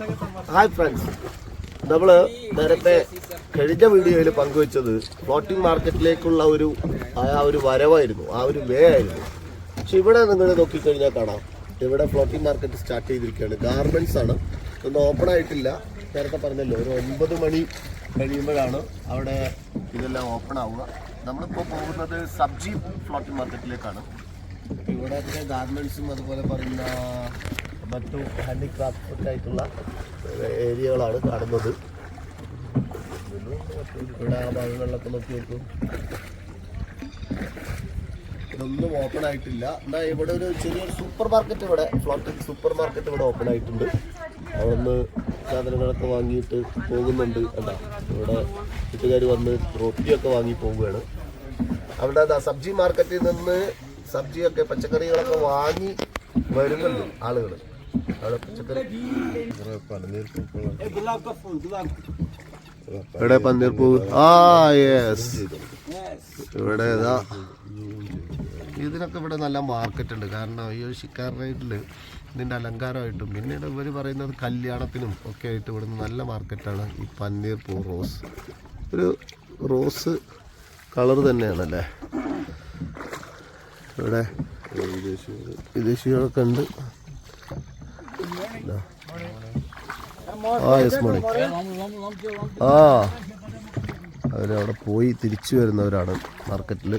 Hi friends നമ്മൾ നേരത്തെ കഴിഞ്ഞ വീഡിയോയിൽ പങ്കുവച്ചത് ഫ്ലോട്ടിംഗ് മാർക്കറ്റിലേക്കുള്ള ഒരു ആ ഒരു വരവായിരുന്നു ആ ഒരു വേ ആയിരുന്നു. പക്ഷെ ഇവിടെ നിങ്ങൾ നോക്കിക്കഴിഞ്ഞാൽ കാണാം ഇവിടെ ഫ്ലോട്ടിംഗ് മാർക്കറ്റ് സ്റ്റാർട്ട് ചെയ്തിരിക്കുകയാണ്. ഗാർമെന്റ്സ് ആണ്. ഇതൊന്നും ഓപ്പൺ ആയിട്ടില്ല. നേരത്തെ പറഞ്ഞല്ലോ ഒരു ഒമ്പത് മണി കഴിയുമ്പോഴാണ് അവിടെ ഇതെല്ലാം ഓപ്പൺ ആവുക. നമ്മളിപ്പോൾ പോകുന്നത് സബ്ജി ഫ്ലോട്ടിംഗ് മാർക്കറ്റിലേക്കാണ് ഇവിടെ ഗാർമെന്റ്സും അതുപോലെ പറയുന്ന മറ്റു ഹാൻഡിക്രാഫ്റ്റ് ആയിട്ടുള്ള ഏരിയകളാണ് കാണുന്നത്. ഭാഗങ്ങളിലൊക്കെ നോക്കി നോക്കും. ഇതൊന്നും ഓപ്പൺ ആയിട്ടില്ല. എന്നാൽ ഇവിടെ ഒരു ചെറിയൊരു സൂപ്പർ മാർക്കറ്റ് ഇവിടെ ഫ്ലോട്ടിംഗ് സൂപ്പർ മാർക്കറ്റ് ഇവിടെ ഓപ്പൺ ആയിട്ടുണ്ട്. അവിടെ നിന്ന് സാധനങ്ങളൊക്കെ വാങ്ങിയിട്ട് പോകുന്നുണ്ട്. അല്ല ഇവിടെ വീട്ടുകാർ വന്ന് റൊട്ടിയൊക്കെ വാങ്ങി പോവുകയാണ്. അവിടെ എന്താ സബ്ജി മാർക്കറ്റിൽ നിന്ന് സബ്ജിയൊക്കെ പച്ചക്കറികളൊക്കെ വാങ്ങി വരുന്നുണ്ട് ആളുകൾ ഇവിടെ പന്നീർപ്പൂവ് ആ യെസ് ഇവിടെ ഇതാ. ഇതിനൊക്കെ ഇവിടെ നല്ല മാർക്കറ്റ് ഉണ്ട്. കാരണം ഈ ഒരു ഷിക്കാർ റൈഡിൽ ഇതിന്റെ അലങ്കാരമായിട്ടും പിന്നീട് ഇവർ പറയുന്നത് കല്യാണത്തിനും ഒക്കെ ആയിട്ട് ഇവിടുന്ന് നല്ല മാർക്കറ്റാണ് ഈ പന്നീർ പൂ റോസ്. ഒരു റോസ് കളർ തന്നെയാണല്ലേ? ഇവിടെ വിദേശികളൊക്കെ ഉണ്ട് ഇതാ. ആ യെസ് മോർണിംഗ് ആ. അവരവിടെ പോയി തിരിച്ചു വരുന്നവരാണ് മാർക്കറ്റിൽ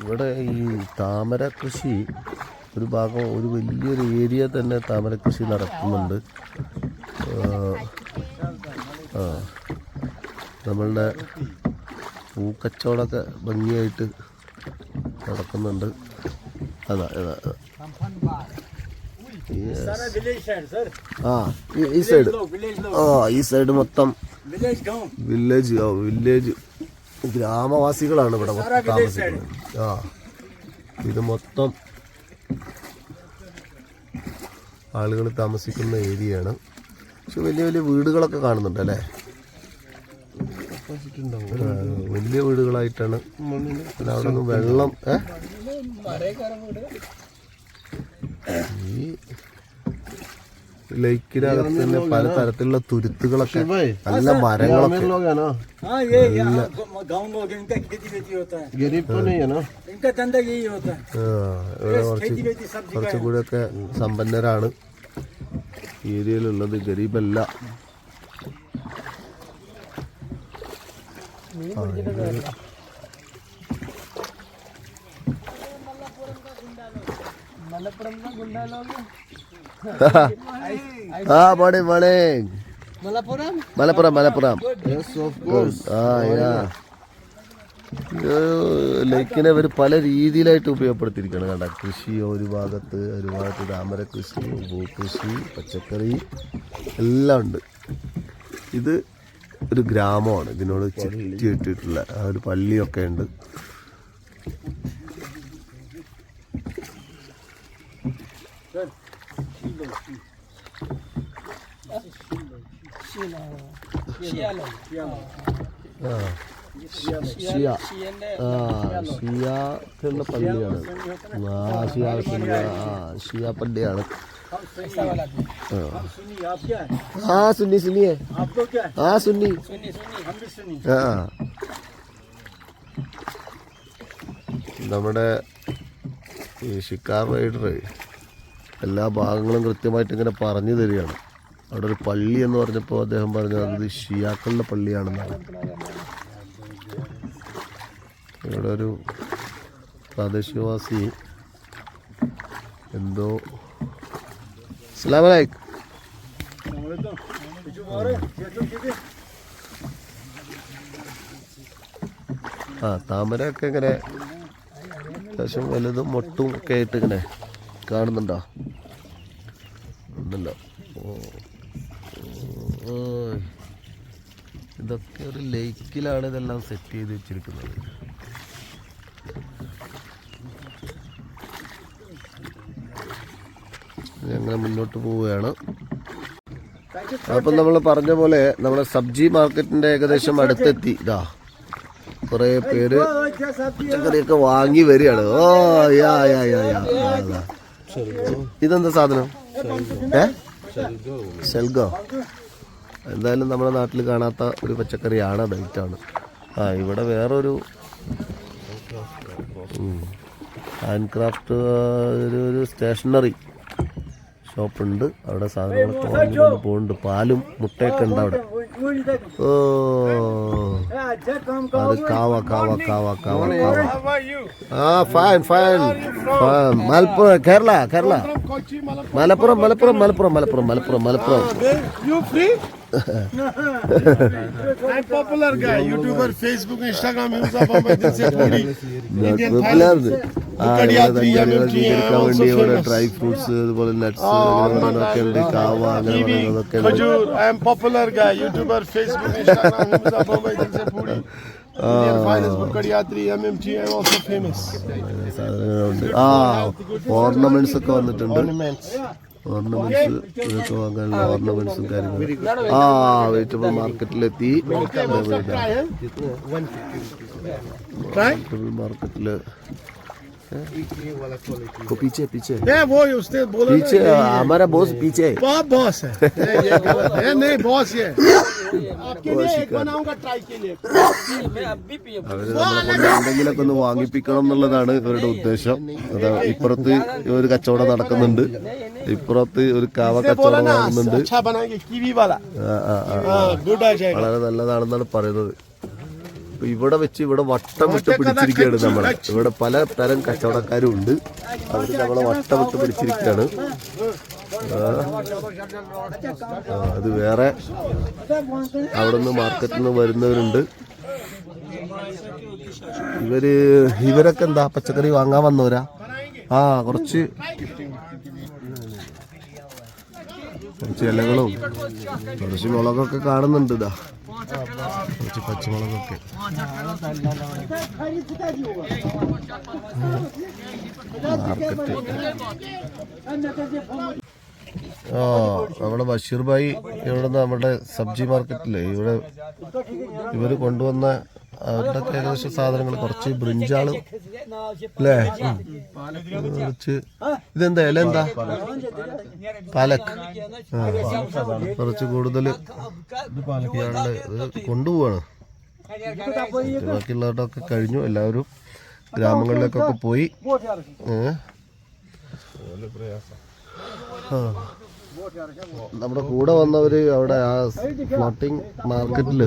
ഇവിടെ ഈ താമര കൃഷി ഒരു ഭാഗം ഒരു വലിയൊരു ഏരിയ തന്നെ താമര കൃഷി നടക്കുന്നുണ്ട്. നമ്മളുടെ പൂക്കച്ചവടമൊക്കെ ഭംഗിയായിട്ട് നടക്കുന്നുണ്ട്. അതാ അതാ ആ ഈ സൈഡ് ആ ഈ സൈഡ് മൊത്തം വില്ലേജ് വില്ലേജ് ഗ്രാമവാസികളാണ് ഇവിടെ താമസിക്കുന്നത്. ആ. ഇത് മൊത്തം ആളുകൾ താമസിക്കുന്ന ഏരിയയാണ്. പക്ഷെ വലിയ വലിയ വീടുകളൊക്കെ കാണുന്നുണ്ട് അല്ലേ? വലിയ വീടുകളായിട്ടാണ്. അവിടെ വെള്ളം ഏഹ് ഈ ലേക്കിനകത്ത് തന്നെ പല തരത്തിലുള്ള തുരുത്തുകളൊക്കെ നല്ല മരങ്ങളൊക്കെ. കുറച്ചും ഒക്കെ സമ്പന്നരാണ്. ഏരിയയിലുള്ളത് ഗരീബല്ല. മീൻ ആ morning morning Malappuram Malappuram. Ah, ലൈക്കിനെ അവർ പല രീതിയിലായിട്ട് ഉപയോഗപ്പെടുത്തിയിരിക്കുകയാണ് കണ്ട? കൃഷി ഒരു ഭാഗത്ത് ഒരു ഭാഗത്ത് താമര കൃഷി ഭൂകൃഷി പച്ചക്കറി എല്ലാം ഉണ്ട്. ഇത് ഒരു ഗ്രാമമാണ്. ഇതിനോട് ചുറ്റിയിട്ടിട്ടുള്ള ആ ഒരു പള്ളിയൊക്കെ ഉണ്ട്. ആ ഷിയ ആ ഷിയാക്കുള്ള പള്ളിയാണ് ആ ഷിയ ഷിയ ആ ഷിയ പള്ളിയാണ് ആ. सुनी आप क्या है ആ സുന്നി സുന്നിയെ आप लोग क्या है ആ സുന്നി सुनी सुनी हम भी सुनी ആ നമ്മുടെ ഈ ഷിക്കാർ റൈഡർ എല്ലാ ഭാഗങ്ങളും കൃത്യമായിട്ട് ഇങ്ങനെ പറഞ്ഞു തരികയാണ്. അവിടെ ഒരു പള്ളി എന്ന് പറഞ്ഞപ്പോൾ അദ്ദേഹം പറഞ്ഞു അത് ഷിയാക്കളുടെ പള്ളിയാണെന്നാണ്. ഇവിടെ ഒരു പ്രാദേശികവാസി എന്തോ. സ്ലാമലായി ആ താമരയൊക്കെ ഇങ്ങനെ അത്യാവശ്യം വലുതും മൊട്ടും ഒക്കെ ആയിട്ട് ഇങ്ങനെ കാണുന്നുണ്ടോ? ഉണ്ടല്ലോ. ഇതൊക്കെ ഒരു ലേക്കിലാണ് ഇതെല്ലാം സെറ്റ് ചെയ്ത് വെച്ചിരിക്കുന്നത്. ഞങ്ങൾ മുന്നോട്ട് പോവുകയാണ്. അപ്പം നമ്മൾ പറഞ്ഞ പോലെ നമ്മുടെ സബ്ജി മാർക്കറ്റിന്റെ ഏകദേശം അടുത്തെത്തി. ഇതാ കുറേ പേര് പച്ചക്കറിയൊക്കെ വാങ്ങി വരികയാണ്. ഓ യാ യാ യാ യാ. ഇതെന്താ സാധനം? ഏ? എന്തായാലും നമ്മുടെ നാട്ടിൽ കാണാത്ത ഒരു പച്ചക്കറിയാണ് ആണ് ആ ഇവിടെ വേറൊരു ഹാൻഡ് ക്രാഫ്റ്റ് ഒരു ഒരു സ്റ്റേഷനറി ഷോപ്പുണ്ട്. അവിടെ സാധനങ്ങളൊക്കെ വാങ്ങിക്കൊണ്ട് പോകുന്നുണ്ട് പാലും മുട്ടയൊക്കെ ഉണ്ട് അവിടെ. ഓ അത് കാവ കാവ കാവ കാവ കാവ ആ fine fine Malappuram Kerala Kerala Malappuram Malappuram Malappuram Malappuram Malappuram Malappuram You free? I'm popular guy, YouTuber, Facebook, Instagram, use Bombay, this is. Indian also വേണ്ടി ഇവിടെ. ഡ്രൈ ഫ്രൂട്ട്സ് അതുപോലെ നട്ട്സ് ഒക്കെ ഉണ്ട് കാവ അങ്ങനെ famous. സാധനങ്ങളുണ്ട് ആ ഓർണമെന്റ്സ് ഒക്കെ വന്നിട്ടുണ്ട്. ഓർണമെന്റ്സ് ഇതൊക്കെ വാങ്ങാനുള്ള ഓർണമെന്റ്സും കാര്യങ്ങളും. ആ vegetable മാർക്കറ്റിലെത്തി. Vegetable eh? Try? Vegetable മാർക്കറ്റില് को पीछे पीछे Yeah, वो ही उसने बोला ना पीछे यही है। हमारा बॉस पीछे है बहुत बॉस है नहीं, ये गलत है नहीं बॉस ये आपके लिए एक बनाऊंगा ट्राई के लिए അവര് നമ്മളെ കൊണ്ട് എന്തെങ്കിലുമൊക്കെ ഒന്ന് വാങ്ങിപ്പിക്കണം എന്നുള്ളതാണ് ഇവരുടെ ഉദ്ദേശം അതാ ഇപ്പുറത്ത് ഒരു കച്ചവടം നടക്കുന്നുണ്ട് ഇപ്പുറത്ത് ഒരു കാവ इसने बोला കച്ചവടം ना നടക്കുന്നുണ്ട് अच्छा बनाएंगे कीवी वाला ആ, ആ, ആ. हाँ गुड आ जाएगा വളരെ നല്ലതാണെന്നാണ് പറയുന്നത് ഇപ്പൊ ഇവിടെ വെച്ച് ഇവിടെ വട്ടം വിട്ട് പിടിച്ചിരിക്കുകയാണ് നമ്മളെ. ഇവിടെ പല തരം കച്ചവടക്കാരും ഉണ്ട്. അവർ നമ്മളെ വട്ടം വിട്ട് പിടിച്ചിരിക്കുകയാണ്. അത് വേറെ അവിടെ നിന്ന് മാർക്കറ്റിൽ നിന്ന് വരുന്നവരുണ്ട്. ഇവർ ഇവരൊക്കെ എന്താ പച്ചക്കറി വാങ്ങാൻ വന്നവരാ? ആ കുറച്ച് കുറച്ച് ഇലകളും കുറച്ച് മുളകൊക്കെ കാണുന്നുണ്ട് ഇതാ. കുറച്ച് പച്ചമുളകൊക്കെ. മാർക്കറ്റ് ആ നമ്മുടെ ബഷീർ ഭായി ഇവിടെ നമ്മുടെ സബ്ജി മാർക്കറ്റില്ലേ ഇവിടെ ഇവർ കൊണ്ടുവന്ന അവരുടെ ഒക്കെ ഏകദേശം സാധനങ്ങൾ കുറച്ച് ബ്രിഞ്ചാൾ അല്ലേ കുറച്ച് ഇതെന്താ ഇല എന്താ? പാലക്. കുറച്ച് കൂടുതൽ ഇത് കൊണ്ടുപോവാണ്. ബാക്കിയുള്ളവരുടെയൊക്കെ കഴിഞ്ഞു. എല്ലാവരും ഗ്രാമങ്ങളിലേക്കൊക്കെ പോയി. നമ്മുടെ കൂടെ വന്നവര് അവിടെ ആ ഫ്ലോട്ടിംഗ് മാർക്കറ്റിൽ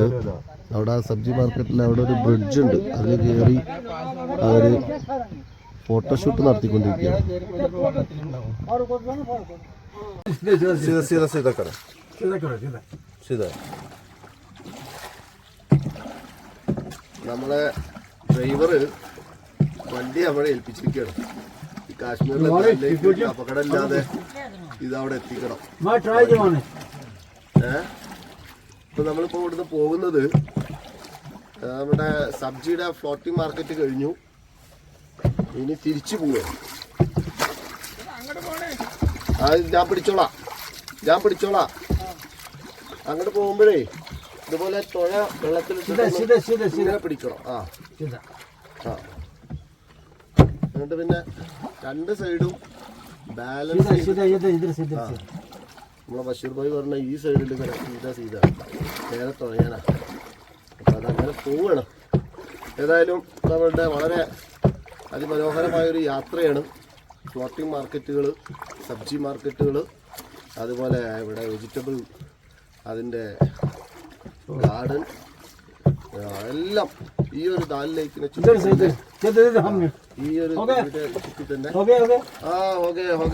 അവിടെ ആ സബ്ജി മാർക്കറ്റിൽ അവിടെ ഒരു ബ്രിഡ്ജ് ഉണ്ട്. അത് കയറി അവർ ഫോട്ടോഷൂട്ട് നടത്തിക്കൊണ്ടിരിക്കുകയാണ്. നമ്മളെ ഡ്രൈവർ വണ്ടി അവിടെ ഏൽപ്പിച്ചിരിക്കുകയാണ്. കാശ്മീരിലെ അപകടമില്ലാതെ ഇത് അവിടെ എത്തിക്കണം. ഏ? ഇപ്പൊ നമ്മളിപ്പോ ഇവിടുന്ന് പോകുന്നത് നമ്മുടെ സബ്ജിയുടെ ഫ്ലോട്ടിംഗ് മാർക്കറ്റ് കഴിഞ്ഞു. ഇനി തിരിച്ചു പോവുക ഞാൻ പിടിച്ചോളാ. ഞാൻ പിടിച്ചോളാ. അങ്ങോട്ട് പോകുമ്പോഴേ ഇതുപോലെ തുഴ വെള്ളത്തിൽ പിടിക്കണം. ആ. ആ. എന്നിട്ട് പിന്നെ രണ്ട് സൈഡും ബാലൻസ് നമ്മളെ ബഷീർ ഭായി പറഞ്ഞ ഈ സൈഡിൽ സീത സീത. നേരെ തുഴയാനാണ് ഇങ്ങനെ പോവുകയാണ്. ഏതായാലും നമ്മളുടെ വളരെ അതിമനോഹരമായൊരു യാത്രയാണ്. ഫ്ലോട്ടിംഗ് മാർക്കറ്റുകൾ സബ്ജി മാർക്കറ്റുകൾ അതുപോലെ ഇവിടെ വെജിറ്റബിൾ അതിന്റെ ഗാർഡൻ എല്ലാം ഈ ഒരു ദാൽ ചുറ്റി ഈ ഒരു ചുറ്റി തന്നെ. ആ ഓക്കെ ഓക്കെ.